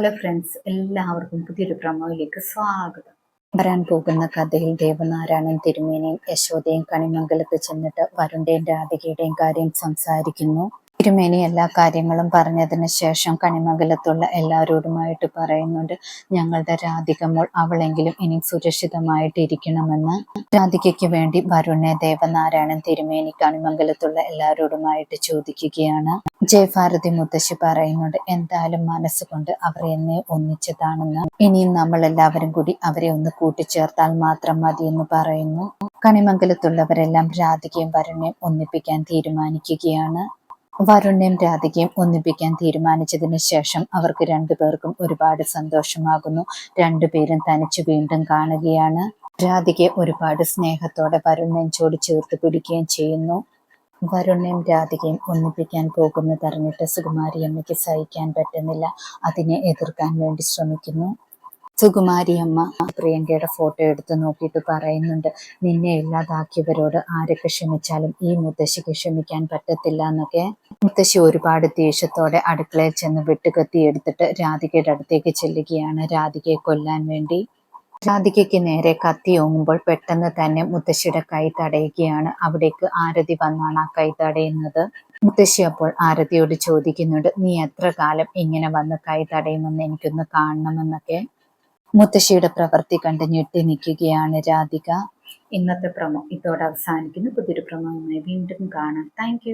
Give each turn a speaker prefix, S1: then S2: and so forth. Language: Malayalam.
S1: ഹലോ ഫ്രണ്ട്സ് എല്ലാവർക്കും പുതിയൊരു പ്രമോയിലേക്ക് സ്വാഗതം. വരാൻ പോകുന്ന കഥയിൽ ദേവനാരായണൻ തിരുമേനയും യശോദയും കണിമംഗലത്ത് ചെന്നിട്ട് വരുണ്ടേയും രാധികയുടെയും കാര്യം സംസാരിക്കുന്നു. തിരുമേനി എല്ലാ കാര്യങ്ങളും പറഞ്ഞതിന് ശേഷം കണിമംഗലത്തുള്ള എല്ലാവരോടുമായിട്ട് പറയുന്നുണ്ട് ഞങ്ങളുടെ രാധിക മോൾ അവളെങ്കിലും ഇനി സുരക്ഷിതമായിട്ട് ഇരിക്കണമെന്ന് രാധികയ്ക്ക് വേണ്ടി വരുണെ ദേവനാരായണൻ തിരുമേനി കണിമംഗലത്തുള്ള എല്ലാവരോടുമായിട്ട് ചോദിക്കുകയാണ്. ജയഭാരതി മുത്തശ്ശി പറയുന്നുണ്ട് എന്തായാലും മനസ്സുകൊണ്ട് അവർ എന്നെ ഒന്നിച്ചതാണെന്ന്. ഇനിയും നമ്മൾ എല്ലാവരും കൂടി അവരെ ഒന്ന് കൂട്ടിച്ചേർത്താൽ മാത്രം മതി എന്ന് പറയുന്നു. കണിമംഗലത്തുള്ളവരെല്ലാം രാധികയും വരുണയും ഒന്നിപ്പിക്കാൻ തീരുമാനിക്കുകയാണ്. വരുണ്യം രാധികയും ഒന്നിപ്പിക്കാൻ തീരുമാനിച്ചതിന് ശേഷം അവർക്ക് രണ്ടുപേർക്കും ഒരുപാട് സന്തോഷമാകുന്നു. രണ്ടുപേരും തനിച്ച് വീണ്ടും കാണുകയാണ്. രാധികയെ ഒരുപാട് സ്നേഹത്തോടെ വരുൺ നെഞ്ചോട് ചേർത്ത് പിടിക്കുകയും ചെയ്യുന്നു. വരുണ്യം രാധികയും ഒന്നിപ്പിക്കാൻ പോകുന്നതറിഞ്ഞിട്ട് സുകുമാരിയമ്മയ്ക്ക് സഹിക്കാൻ പറ്റുന്നില്ല. അതിനെ എതിർക്കാൻ വേണ്ടി ശ്രമിക്കുന്നു. സുകുമാരിയമ്മ പ്രിയങ്കയുടെ ഫോട്ടോ എടുത്ത് നോക്കിയിട്ട് പറയുന്നുണ്ട് നിന്നെ ഇല്ലാതാക്കിയവരോട് ആരൊക്കെ ക്ഷമിച്ചാലും ഈ മുത്തശ്ശിക്ക് ക്ഷമിക്കാൻ പറ്റത്തില്ല എന്നൊക്കെ. മുത്തശ്ശി ഒരുപാട് ദേഷ്യത്തോടെ അടുക്കളയിൽ ചെന്ന് വെട്ടുകത്തി എടുത്തിട്ട് രാധികയുടെ അടുത്തേക്ക് ചെല്ലുകയാണ്. രാധികയെ കൊല്ലാൻ വേണ്ടി രാധികയ്ക്ക് നേരെ കത്തി ഓങ്ങുമ്പോൾ പെട്ടെന്ന് തന്നെ മുത്തശ്ശിയുടെ കൈ തടയുകയാണ്. അവിടേക്ക് ആരതി വന്നാണ് ആ കൈ തടയുന്നത്. മുത്തശ്ശി അപ്പോൾ ആരതിയോട് ചോദിക്കുന്നുണ്ട് നീ എത്ര കാലം ഇങ്ങനെ വന്ന് കൈ തടയുമെന്ന് എനിക്കൊന്ന് കാണണമെന്നൊക്കെ? മുത്തശ്ശിയുടെ പ്രവൃത്തി കണ്ട് ഞെട്ടി നിൽക്കുകയാണ് രാധിക. ഇന്നത്തെ പ്രമോ ഇതോടെ അവസാനിക്കുന്നു. പുതിയൊരു പ്രമോയുമായി വീണ്ടും കാണാം. താങ്ക്